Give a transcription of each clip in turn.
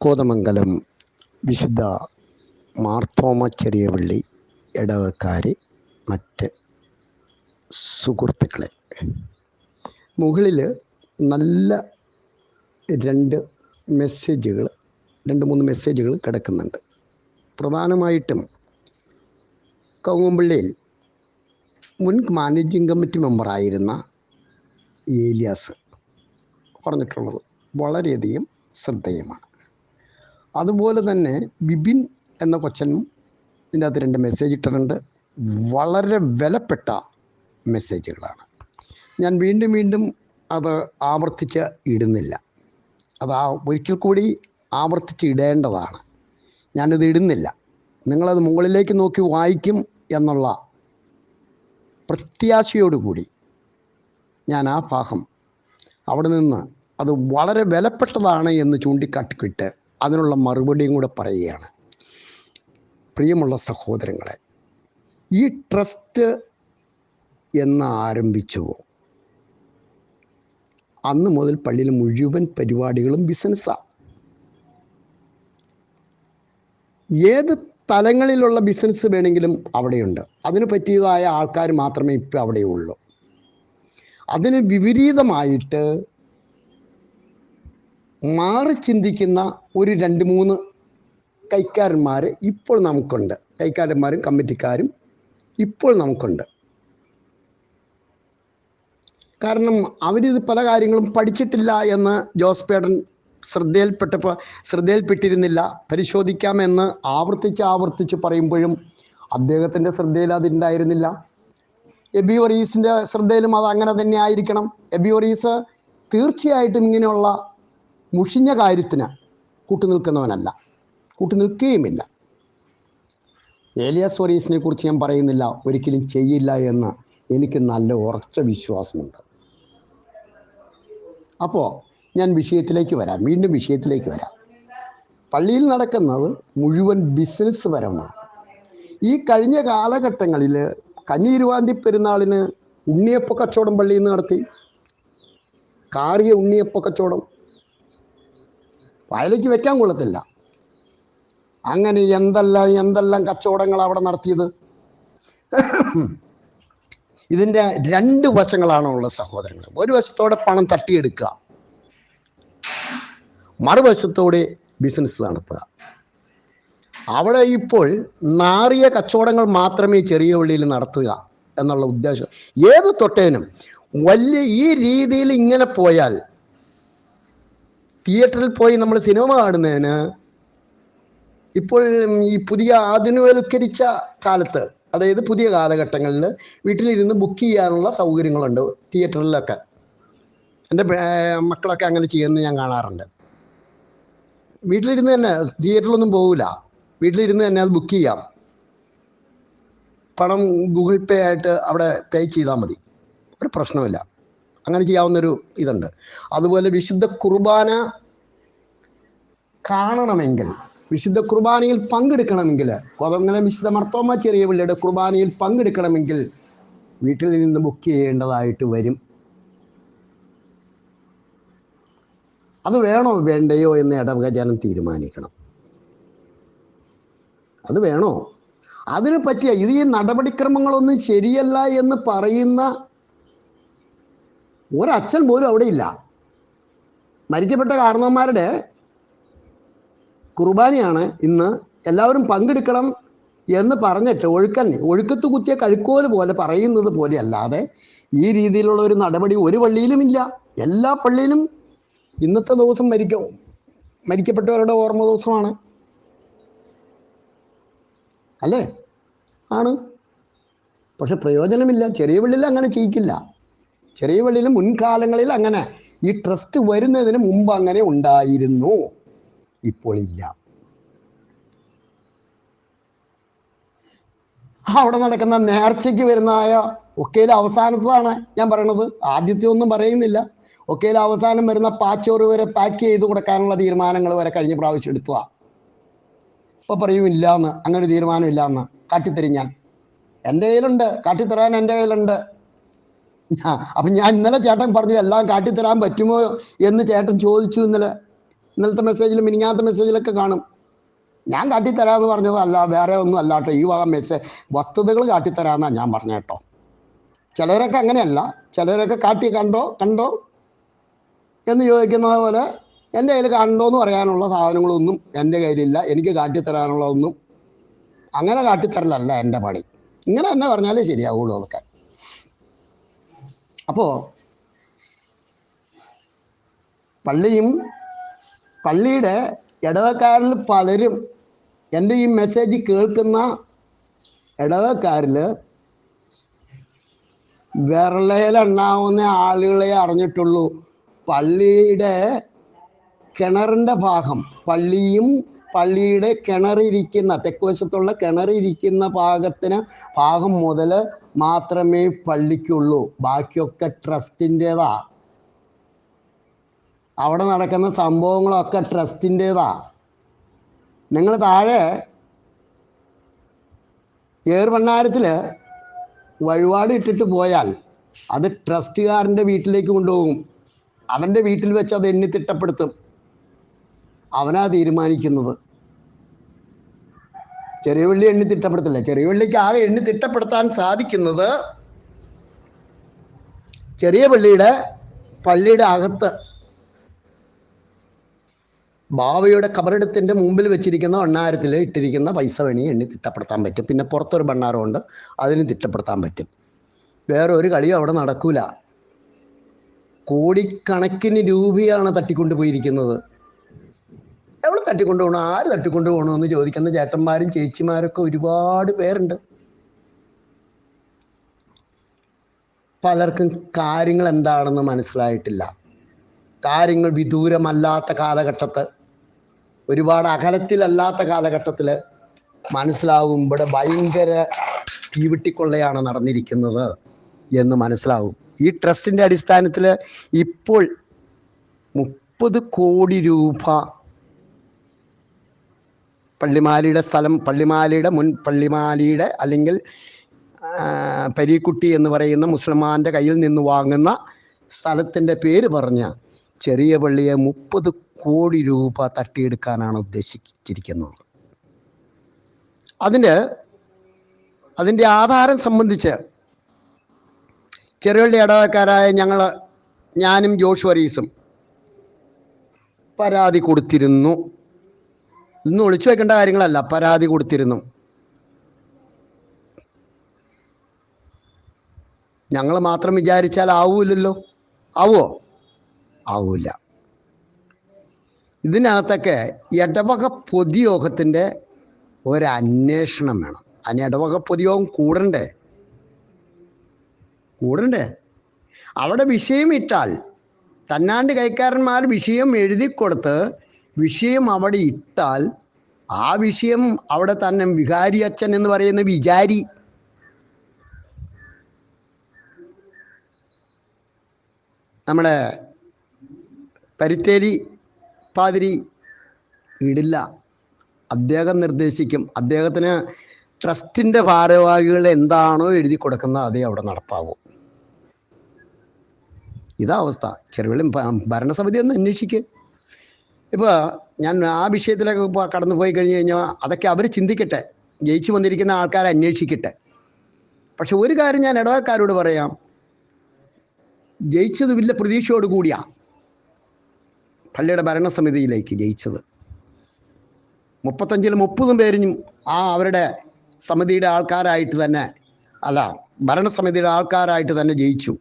കോതമംഗലം വിശുദ്ധ മാർത്തോമ ചെറിയ പള്ളി ഇടവക്കാര് മറ്റ് സുഹൃത്തുക്കളെ. മുകളിൽ നല്ല രണ്ട് മെസ്സേജുകൾ രണ്ട് മൂന്ന് മെസ്സേജുകൾ കിടക്കുന്നുണ്ട്. പ്രധാനമായിട്ടും കൗങ്ങമ്പള്ളിയിൽ മുൻ മാനേജിംഗ് കമ്മിറ്റി മെമ്പറായിരുന്ന ഏലിയാസ് പറഞ്ഞിട്ടുള്ളത് വളരെയധികം ശ്രദ്ധേയമാണ്. അതുപോലെ തന്നെ ബിബിൻ എന്ന കൊച്ചനും ഇതിന്റെ അകത്ത് രണ്ട് മെസ്സേജ് ഇട്ടിട്ടുണ്ട്. വളരെ വിലപ്പെട്ട മെസ്സേജുകളാണ് ഞാൻ വീണ്ടും വീണ്ടും അത് ആവർത്തിച്ച് ഇടുന്നില്ല. അത് ആ ഒരിക്കൽ കൂടി ആവർത്തിച്ച് ഇടേണ്ടതാണ്. ഞാനിത് ഇടുന്നില്ല. നിങ്ങളത് മുകളിലേക്ക് നോക്കി വായിക്കും എന്നുള്ള പ്രത്യാശയോടുകൂടി ഞാൻ ആ ഭാഗം അവിടെ നിന്ന് അത് വളരെ വിലപ്പെട്ടതാണ് എന്ന് ചൂണ്ടിക്കാട്ടിക്കിട്ട് അതിനുള്ള മറുപടിയും കൂടെ പറയുകയാണ്. പ്രിയമുള്ള സഹോദരങ്ങളെ ഈ ട്രസ്റ്റ് എന്ന് ആരംഭിച്ചുവോ അന്ന് മുതൽ പള്ളിയിൽ മുഴുവൻ പരിപാടികളും ബിസിനസ്സാണ് ഏത് തലങ്ങളിലുള്ള ബിസിനസ് വേണമെങ്കിലും അവിടെയുണ്ട്. അതിന് പറ്റിയതായ ആൾക്കാർ മാത്രമേ ഇപ്പം അവിടെയുള്ളൂ. അതിന് വിപരീതമായിട്ട് മാറി ചിന്തിക്കുന്ന ഒരു രണ്ട് മൂന്ന് കൈക്കാരന്മാർ ഇപ്പോൾ നമുക്കുണ്ട്. കൈക്കാരന്മാരും കമ്മിറ്റിക്കാരും ഇപ്പോൾ നമുക്കുണ്ട്. കാരണം അവരിത് പല കാര്യങ്ങളും പഠിച്ചിട്ടില്ല എന്ന് ജോസ് പേടൻ ശ്രദ്ധയിൽപ്പെട്ടപ്പോൾ ശ്രദ്ധയിൽപ്പെട്ടിരുന്നില്ല. പരിശോധിക്കാമെന്ന് ആവർത്തിച്ച് ആവർത്തിച്ച് പറയുമ്പോഴും അദ്ദേഹത്തിന്റെ ശ്രദ്ധയിൽ അതുണ്ടായിരുന്നില്ല എബി ഒറീസിന്റെ ശ്രദ്ധയിലും അത് അങ്ങനെ തന്നെ ആയിരിക്കണം. എബി ഒറീസ് തീർച്ചയായിട്ടും ഇങ്ങനെയുള്ള മുഷിഞ്ഞ കാര്യത്തിന് കൂട്ടുനിൽക്കുന്നവനല്ല. കൂട്ടുനിൽക്കുകയുമില്ല ഏലിയാസ് ഒറീസിനെ കുറിച്ച് ഞാൻ പറയുന്നില്ല ഒരിക്കലും ചെയ്യില്ല എന്ന് എനിക്ക് നല്ല ഉറച്ച വിശ്വാസമുണ്ട്. അപ്പോൾ ഞാൻ വിഷയത്തിലേക്ക് വരാം. വീണ്ടും വിഷയത്തിലേക്ക് വരാം. പള്ളിയിൽ നടക്കുന്നത് മുഴുവൻ ബിസിനസ് പരമാണ്. ഈ കഴിഞ്ഞ കാലഘട്ടങ്ങളിൽ കന്നിയിരുവാന്തി പെരുന്നാളിന് ഉണ്ണിയപ്പ കച്ചവടം പള്ളിയിൽ നിന്ന് നടത്തി. കാറിയ ഉണ്ണിയപ്പ കച്ചവടം. വയലേക്ക് വെക്കാൻ കൊള്ളത്തില്ല. അങ്ങനെ എന്തെല്ലാം എന്തെല്ലാം കച്ചവടങ്ങൾ അവിടെ നടത്തിയത്? ഇതിന്റെ രണ്ട് വശങ്ങളാണ് ഉള്ള സഹോദരങ്ങൾ. ഒരു വശത്തോടെ പണം തട്ടിയെടുക്കുക. മറുവശത്തോടെ ബിസിനസ് നടത്തുക. അവിടെ ഇപ്പോൾ നാറിയ കച്ചവടങ്ങൾ മാത്രമേ ചെറിയ ഉള്ളിയിൽ നടത്തുക എന്നുള്ള ഉദ്ദേശം. ഏത് തൊട്ടേനും വലിയ ഈ രീതിയിൽ ഇങ്ങനെ പോയാൽ തിയേറ്ററിൽ പോയി നമ്മൾ സിനിമ കാണുന്നതിന് ഇപ്പോൾ ഈ പുതിയ ആധുനികവൽക്കരിച്ച കാലത്ത് അതായത് പുതിയ കാലഘട്ടങ്ങളിൽ വീട്ടിലിരുന്ന് ബുക്ക് ചെയ്യാനുള്ള സൗകര്യങ്ങളുണ്ട് തിയേറ്ററിലൊക്കെ. എന്റെ മക്കളൊക്കെ അങ്ങനെ ചെയ്യുന്നത് ഞാൻ കാണാറുണ്ട്. വീട്ടിലിരുന്ന് തന്നെ തിയേറ്ററിലൊന്നും പോകില്ല വീട്ടിലിരുന്ന് തന്നെ അത് ബുക്ക് ചെയ്യാം. പണം ഗൂഗിൾ പേ ആയിട്ട് അവിടെ പേ ചെയ്താൽ മതി. ഒരു പ്രശ്നമില്ല അങ്ങനെ ചെയ്യാവുന്നൊരു ഇതുണ്ട്. അതുപോലെ വിശുദ്ധ കുർബാന കാണണമെങ്കിൽ വിശുദ്ധ കുർബാനയിൽ പങ്കെടുക്കണമെങ്കിൽ കോപങ്ങളെ വിശുദ്ധ മർത്തോമ ചെറിയ പിള്ളയുടെ കുർബാനയിൽ പങ്കെടുക്കണമെങ്കിൽ വീട്ടിൽ നിന്ന് ബുക്ക് ചെയ്യേണ്ടതായിട്ട് വരും. അത് വേണോ വേണ്ടയോ എന്ന് ഇടവകജനം തീരുമാനിക്കണം. അത് വേണോ? അതിന് പറ്റിയ ഇത് ഈ നടപടിക്രമങ്ങളൊന്നും ശരിയല്ല എന്ന് പറയുന്ന ഒരച്ഛൻ പോലും അവിടെ ഇല്ല. മരിക്കപ്പെട്ട കാരണവന്മാരുടെ കുർബാനയാണ് ഇന്ന് എല്ലാവരും പങ്കെടുക്കണം എന്ന് പറഞ്ഞിട്ട് ഒഴുക്കൻ ഒഴുക്കത്ത് കുത്തിയ കഴുക്കോൽ പോലെ പറയുന്നത് പോലെ അല്ലാതെ ഈ രീതിയിലുള്ള ഒരു നടപടി ഒരു പള്ളിയിലും ഇല്ല. എല്ലാ പള്ളിയിലും ഇന്നത്തെ ദിവസം മരിക്ക മരിക്കപ്പെട്ടവരുടെ ഓർമ്മ ദിവസമാണ്. അല്ലേ? ആണ്. പക്ഷെ പ്രയോജനമില്ല. ചെറിയ പള്ളിയിൽ അങ്ങനെ ചെയ്യിക്കില്ല. ചെറിയ പള്ളിയിൽ മുൻകാലങ്ങളിൽ അങ്ങനെ. ഈ ട്രസ്റ്റ് വരുന്നതിന് മുമ്പ് അങ്ങനെ ഉണ്ടായിരുന്നു. ഇപ്പോൾ ഇല്ല. അവിടെ നടക്കുന്ന നേർച്ചയ്ക്ക് വരുന്നതായ ഒക്കെയിലെ അവസാനത്തതാണ് ഞാൻ പറയണത്. ആദ്യത്തെ ഒന്നും പറയുന്നില്ല. ഒക്കെയിലെ അവസാനം വരുന്ന പാച്ചോറ് വരെ പാക്ക് ചെയ്ത് കൊടുക്കാനുള്ള തീരുമാനങ്ങൾ വരെ കഴിഞ്ഞ പ്രാവശ്യം എടുത്തതാ. ഇപ്പൊ പറയും ഇല്ല എന്ന് അങ്ങനെ തീരുമാനം ഇല്ല എന്ന് കാട്ടിത്തരും ഞാൻ. എന്റെ കയ്യിലുണ്ട്. കാട്ടിത്തരാൻ എന്റെ കയ്യിലുണ്ട്. അപ്പൊ ഞാൻ ഇന്നലെ ചേട്ടൻ പറഞ്ഞു എല്ലാം കാട്ടിത്തരാൻ പറ്റുമോ? എന്ന് ചേട്ടൻ ചോദിച്ചു ഇന്നലെ. ഇന്നലത്തെ മെസ്സേജിലും മിനിഞ്ഞാത്ത മെസ്സേജിലൊക്കെ കാണും. ഞാൻ കാട്ടിത്തരാമെന്ന് പറഞ്ഞതല്ല വേറെ ഒന്നും അല്ല കേട്ടോ ഈ വക മെസ്സേജ് വസ്തുതകൾ കാട്ടിത്തരാമെന്നാണ് ഞാൻ പറഞ്ഞ കേട്ടോ. ചിലരൊക്കെ അങ്ങനെയല്ല. ചിലരൊക്കെ കാട്ടി കണ്ടോ കണ്ടോ എന്ന് ചോദിക്കുന്നത് പോലെ എന്റെ കയ്യിൽ കണ്ടോ എന്ന് പറയാനുള്ള സാധനങ്ങളൊന്നും എന്റെ കയ്യിലില്ല. എനിക്ക് കാട്ടിത്തരാനുള്ളതൊന്നും അങ്ങനെ കാട്ടിത്തരലല്ല എന്റെ പണി. ഇങ്ങനെ തന്നെ പറഞ്ഞാലേ ശരിയാവുള്ളൂ അതൊക്കെ. അപ്പോൾ പള്ളിയും പള്ളിയുടെ ഇടവക്കാരിൽ പലരും എന്റെ ഈ മെസ്സേജ് കേൾക്കുന്ന ഇടവക്കാരിൽ വിരളയിലെണ്ണാവുന്ന ആളുകളെ അറിഞ്ഞിട്ടുള്ളൂ. പള്ളിയുടെ കിണറിന്റെ ഭാഗം പള്ളിയും പള്ളിയുടെ കിണറിരിക്കുന്ന തെക്കുവശത്തുള്ള കിണറിരിക്കുന്ന ഭാഗത്തിന് ഭാഗം മുതൽ മാത്രമേ പള്ളിക്കുള്ളൂ. ബാക്കിയൊക്കെ ട്രസ്റ്റിന്റെതാ. അവിടെ നടക്കുന്ന സംഭവങ്ങളൊക്കെ ട്രസ്റ്റിന്റെതാ. നിങ്ങൾ താഴെ ഏറുവണ്ണാരത്തിൽ വഴിപാട് ഇട്ടിട്ട് പോയാൽ അത് ട്രസ്റ്റുകാരന്റെ വീട്ടിലേക്ക് കൊണ്ടുപോകും. അവന്റെ വീട്ടിൽ വെച്ച് അത് എണ്ണി തിട്ടപ്പെടുത്തും. അവനാ തീരുമാനിക്കുന്നത്. ചെറിയ വെള്ളി എണ്ണി തിട്ടപ്പെടുത്തില്ല? ചെറിയ വെള്ളിക്ക് ആകെ എണ്ണി തിട്ടപ്പെടുത്താൻ സാധിക്കുന്നത് ചെറിയ പള്ളിയുടെ പള്ളിയുടെ അകത്ത് ബാവയുടെ കബറിടത്തിന്റെ മുമ്പിൽ വെച്ചിരിക്കുന്ന ഭണ്ണാരത്തിൽ ഇട്ടിരിക്കുന്ന പൈസ വേണി എണ്ണി തിട്ടപ്പെടുത്താൻ പറ്റും. പിന്നെ പുറത്തൊരു ഭണ്ണാരമുണ്ട് അതിനും തിട്ടപ്പെടുത്താൻ പറ്റും. വേറെ ഒരു കളിയും അവിടെ നടക്കൂല. കോടിക്കണക്കിന് രൂപയാണ് തട്ടിക്കൊണ്ടു പോയിരിക്കുന്നത് എവിടെ തട്ടിക്കൊണ്ട് പോകണം ആര് തട്ടിക്കൊണ്ട് പോകണമെന്ന് ചോദിക്കുന്ന ചേട്ടന്മാരും ചേച്ചിമാരൊക്കെ ഒരുപാട് പേരുണ്ട്. പലർക്കും കാര്യങ്ങൾ എന്താണെന്ന് മനസ്സിലായിട്ടില്ല. കാര്യങ്ങൾ വിദൂരമല്ലാത്ത കാലഘട്ടത്ത് ഒരുപാട് അകലത്തിലല്ലാത്ത കാലഘട്ടത്തിൽ മനസ്സിലാവും ഇവിടെ ഭയങ്കര തീവിട്ടിക്കൊള്ളയാണ് നടന്നിരിക്കുന്നത് എന്ന് മനസ്സിലാവും. ഈ ട്രസ്റ്റിന്റെ അടിസ്ഥാനത്തിൽ ഇപ്പോൾ മുപ്പത് കോടി രൂപ പള്ളിമാലിയുടെ സ്ഥലം പള്ളിമാലിയുടെ മുൻ പള്ളിമാലിയുടെ അല്ലെങ്കിൽ പരീക്കുട്ടി എന്ന് പറയുന്ന മുസ്ലിമാന്റെ കയ്യിൽ നിന്ന് വാങ്ങുന്ന സ്ഥലത്തിന്റെ പേര് പറഞ്ഞ ചെറിയ പള്ളിയെ മുപ്പത് കോടി രൂപ തട്ടിയെടുക്കാനാണ് ഉദ്ദേശിച്ചിരിക്കുന്നത്. അതിന്റെ അതിന്റെ ആധാരം സംബന്ധിച്ച് ചെറുപള്ളി ഇടവക്കാരായ ഞങ്ങൾ ഞാനും ജോഷ് വരീസും പരാതി കൊടുത്തിരുന്നു. ഇന്ന് ഒളിച്ചു വെക്കേണ്ട കാര്യങ്ങളല്ല പരാതി കൊടുത്തിരുന്നു. ഞങ്ങൾ മാത്രം വിചാരിച്ചാൽ ആവൂലല്ലോ ആവോ? ആവൂല ഇതിനകത്തൊക്കെ ഇടവക പൊതുയോഗത്തിന്റെ ഒരന്വേഷണം വേണം. അതിന് ഇടവക പൊതുയോഗം കൂടണ്ടേ? കൂടണ്ടേ? അവിടെ വിഷയം ഇട്ടാൽ തന്നാണ്ട് കൈക്കാരന്മാർ വിഷയം എഴുതി കൊടുത്ത് വിഷയം അവിടെ ഇട്ടാൽ ആ വിഷയം അവിടെ തന്നെ വികാരി അച്ഛൻ എന്ന് പറയുന്ന വിചാരി. നമ്മുടെ പരിത്തേരി പാതിരി ഇടില്ല. അദ്ദേഹം നിർദ്ദേശിക്കും. അദ്ദേഹത്തിന് ട്രസ്റ്റിന്റെ ഭാരവാഹികൾ എന്താണോ എഴുതി കൊടുക്കുന്ന അതേ അവിടെ നടപ്പാകും ഇതാ അവസ്ഥ. ചെറുവിളി ഭരണസമിതി ഒന്ന് അന്വേഷിക്കുക ഇപ്പോൾ ഞാൻ ആ വിഷയത്തിലൊക്കെ ഇപ്പോൾ കടന്നു പോയി കഴിഞ്ഞ് കഴിഞ്ഞാൽ അതൊക്കെ അവർ ചിന്തിക്കട്ടെ. ജയിച്ചു വന്നിരിക്കുന്ന ആൾക്കാരെ അന്വേഷിക്കട്ടെ. പക്ഷെ ഒരു കാര്യം ഞാൻ ഇടവക്കാരോട് പറയാം. ജയിച്ചത് വലിയ പ്രതീക്ഷയോട് കൂടിയാ. പള്ളിയുടെ ഭരണസമിതിയിലേക്ക് ജയിച്ചത്. മുപ്പത്തഞ്ചിൽ മുപ്പതും പേരും ആ അവരുടെ സമിതിയുടെ ആൾക്കാരായിട്ട് തന്നെ അല്ല ഭരണസമിതിയുടെ ആൾക്കാരായിട്ട് തന്നെ ജയിച്ചു.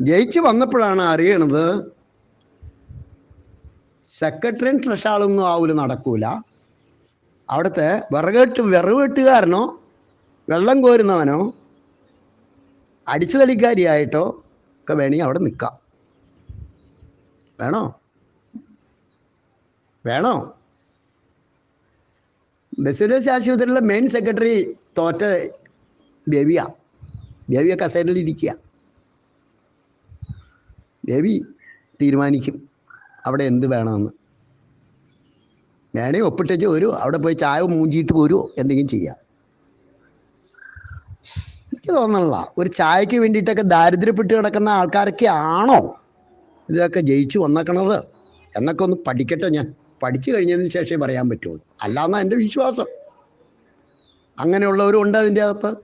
ജയിച്ച് വന്നപ്പോഴാണ് അറിയണത് സെക്രട്ടറിയും ട്രഷാളൊന്നും ആവില്ല നടക്കൂല. അവിടുത്തെ വിറകെട്ട് വിറവെട്ടുകാരനോ വെള്ളം കോരുന്നവനോ അടിച്ചു തളിക്കാരിയായിട്ടോ ഒക്കെ വേണമെങ്കിൽ അവിടെ നിൽക്കാം വേണോ? വേണോ? ബസിലേസ് ആശുപത്രിയിലെ മെയിൻ സെക്രട്ടറി തോറ്റ ബേബിയ. ബേബിയ കസേരയിൽ ഇരിക്കുക ദേവി തീരുമാനിക്കും. അവിടെ എന്ത് വേണമെന്ന്. വേണേ ഒപ്പിട്ടേച്ച് വരുമോ അവിടെ പോയി ചായ മൂഞ്ചിയിട്ട് പോരുമോ എന്തെങ്കിലും ചെയ്യാം. എനിക്ക് തോന്നണില്ല. ഒരു ചായക്ക് വേണ്ടിയിട്ടൊക്കെ ദാരിദ്ര്യപ്പെട്ട് കിടക്കുന്ന ആൾക്കാരൊക്കെ ആണോ? ഇതൊക്കെ ജയിച്ചു വന്നേക്കണത്? എന്നൊക്കെ ഒന്ന് പഠിക്കട്ടെ ഞാൻ. പഠിച്ചു കഴിഞ്ഞതിന് ശേഷമേ പറയാൻ പറ്റുള്ളൂ. അല്ലാന്നാ എന്റെ വിശ്വാസം. അങ്ങനെയുള്ളവരും ഉണ്ട് അതിന്റെ അകത്ത്.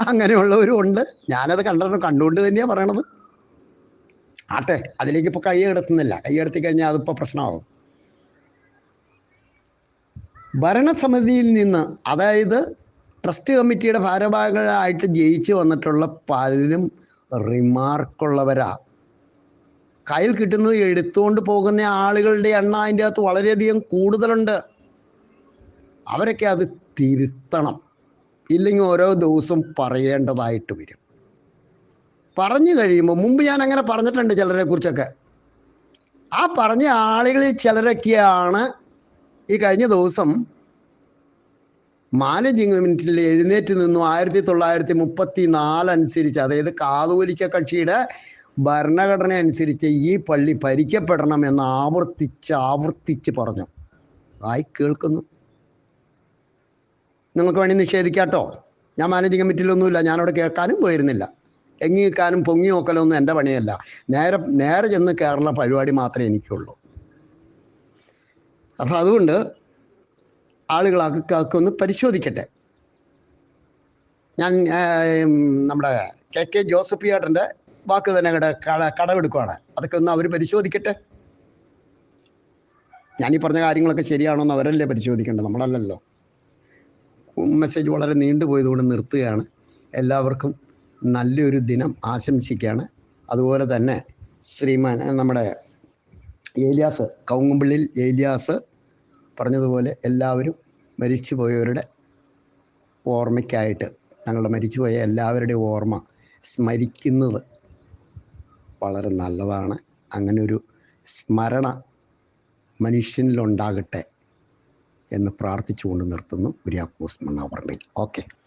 അങ്ങനെയുള്ളവരും ഉണ്ട്. ഞാനത് കണ്ടിട്ട് കണ്ടുകൊണ്ട് തന്നെയാണ് പറയണത്. ആട്ടെ അതിലേക്ക് ഇപ്പോൾ കൈ കിടത്തുന്നില്ല കൈ കിടത്തി കഴിഞ്ഞാൽ അതിപ്പോൾ പ്രശ്നമാകും ഭരണസമിതിയിൽ നിന്ന് അതായത് ട്രസ്റ്റ് കമ്മിറ്റിയുടെ ഭാരവാഹികളായിട്ട് ജയിച്ചു വന്നിട്ടുള്ള പലരും റിമാർക്കുള്ളവരാ. കയ്യിൽ കിട്ടുന്നത് എടുത്തുകൊണ്ട് പോകുന്ന ആളുകളുടെ എണ്ണ അതിന്റെ അകത്ത് വളരെയധികം കൂടുതലുണ്ട്. അവരൊക്കെ അത് തിരുത്തണം. ഇല്ലെങ്കിൽ ഓരോ ദിവസവും പറയേണ്ടതായിട്ട് വരും. പറഞ്ഞു കഴിയുമ്പോൾ മുമ്പ് ഞാൻ അങ്ങനെ പറഞ്ഞിട്ടുണ്ട് ചിലരെ കുറിച്ചൊക്കെ. ആ പറഞ്ഞ ആളുകളിൽ ചിലരൊക്കെയാണ് ഈ കഴിഞ്ഞ ദിവസം മാനേജിങ് മിനിറ്റിൽ എഴുന്നേറ്റ് നിന്നു ആയിരത്തി തൊള്ളായിരത്തി മുപ്പത്തി നാല് അനുസരിച്ച് അതായത് കാതോലിക്ക കക്ഷിയുടെ ഭരണഘടന അനുസരിച്ച് ഈ പള്ളി ഭരിക്കപ്പെടണം എന്ന് ആവർത്തിച്ച് ആവർത്തിച്ച് പറഞ്ഞു. ആയി കേൾക്കുന്നു. നിങ്ങൾക്ക് വേണ്ടി നിഷേധിക്കാട്ടോ. ഞാൻ മാനേജിങ് കമ്മിറ്റിയിലൊന്നുമില്ല ഞാനവിടെ കേൾക്കാനും പോയിരുന്നില്ല. എങ്ങി നിൽക്കാനും പൊങ്ങി നോക്കലൊന്നും എന്റെ പണിയല്ല. നേരെ നേരെ ചെന്ന് കയറുന്ന പരിപാടി മാത്രമേ എനിക്കുള്ളൂ. അപ്പം അതുകൊണ്ട് ആളുകൾ ഒന്ന് പരിശോധിക്കട്ടെ. ഞാൻ നമ്മുടെ കെ കെ ജോസഫ് ഏട്ടന്റെ വാക്ക് തന്നെ കട കട- കടമെടുക്കുവാണ്. അതൊക്കെ ഒന്ന് അവർ പരിശോധിക്കട്ടെ. ഞാൻ ഈ പറഞ്ഞ കാര്യങ്ങളൊക്കെ ശരിയാണോ എന്ന് അവരല്ലേ പരിശോധിക്കേണ്ടത്? നമ്മളല്ലല്ലോ. മെസ്സേജ് വളരെ നീണ്ടുപോയതുകൊണ്ട് നിർത്തുകയാണ്. എല്ലാവർക്കും നല്ലൊരു ദിനം ആശംസിക്കുകയാണ്. അതുപോലെ തന്നെ ശ്രീമാൻ നമ്മുടെ ഏലിയാസ് കൗങ്ങുമ്പിള്ളിൽ ഏലിയാസ് പറഞ്ഞതുപോലെ എല്ലാവരും മരിച്ചുപോയവരുടെ ഓർമ്മയ്ക്കായിട്ട് ഞങ്ങളുടെ മരിച്ചുപോയ എല്ലാവരുടെയും ഓർമ്മ സ്മരിക്കുന്നത് വളരെ നല്ലതാണ്. അങ്ങനെ ഒരു സ്മരണ മനുഷ്യനിലുണ്ടാകട്ടെ എന്ന് പ്രാർത്ഥിച്ചുകൊണ്ട് നിർത്തുന്നു. കുര്യാക്കോസ് മണ്ണാവർമ്മയിൽ ഓക്കെ.